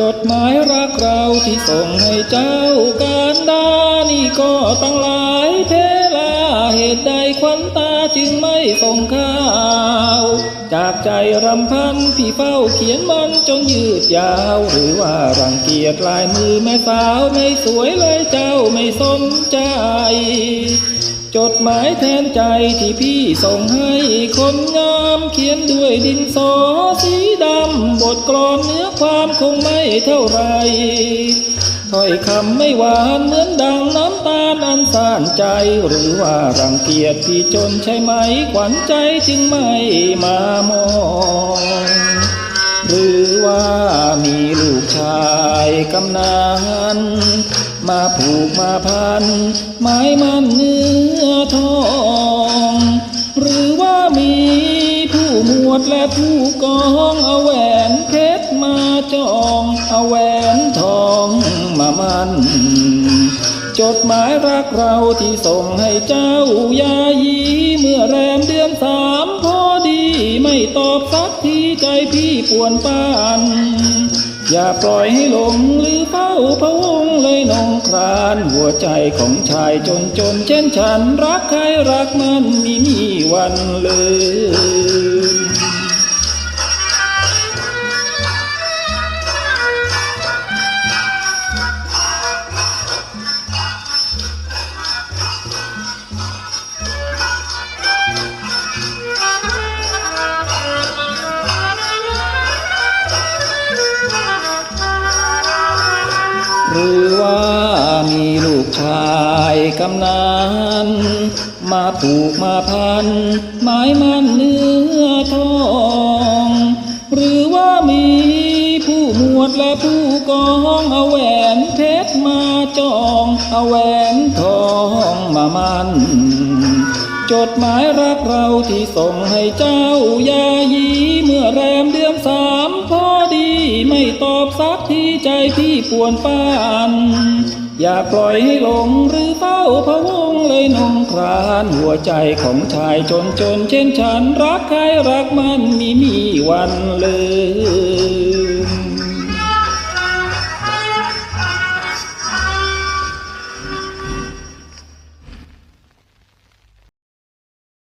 จดหมายรักเราที่ส่งให้เจ้าการดานี่ก็ตั้งหลายเทลาเหตุใดควันตาจึงไม่ส่งข่าว จากใจรำพันพี่เฝ้าเขียนมันจนยืดยาว หรือว่ารังเกียจลายมือแม่สาวไม่สวยเลยเจ้าไม่สนใจจดหมายแทนใจที่พี่ส่งให้คนงามเขียนด้วยดินสอ กลอนเนื้อความคงไม่เท่าไรถ้อยคำไม่หวานเหมือนดังน้ำตาลอันสานใจ หรือว่ารังเกียจพี่จนใช่ไหมขวัญใจจึงไม่มามองหรือว่ามีลูกชายกำนันมาผูกมาพันไม้มันเนื้อทอง หรือว่ามีผู้หมวดและผู้กองเอา แหวนทองมามัน จดหมายรักเราที่ส่งให้เจ้ายายีเมื่อแรมเดือนสามพอดีไม่ตอบสักทีใจพี่ปวนปานอย่าปล่อยให้หลงหรือเฝ้าพะวงเลยนองครานหัวใจของชายจนจนเช่นฉันรักใครรักมันม่มีวันเลืม หรือว่ามีลูกชายกำนันมาผูกมาพันไม้มันเนื้อทอง หรือว่ามีผู้หมวดและผู้กองเอาแหวนเพชรมาจองเอาแหวนทองมามันจดหมายรักเราที่ส่งให้เจ้ายายีเมื่อแรมเดือนสามพอดีไม่ตอบสักที ใจที่ปวนปาน อย่าปล่อยให้หลงหรือเฝ้าพะวงเลยนองครานหัวใจของชายจนจนเช่นฉันรักใครรักมันมีมีวันเลื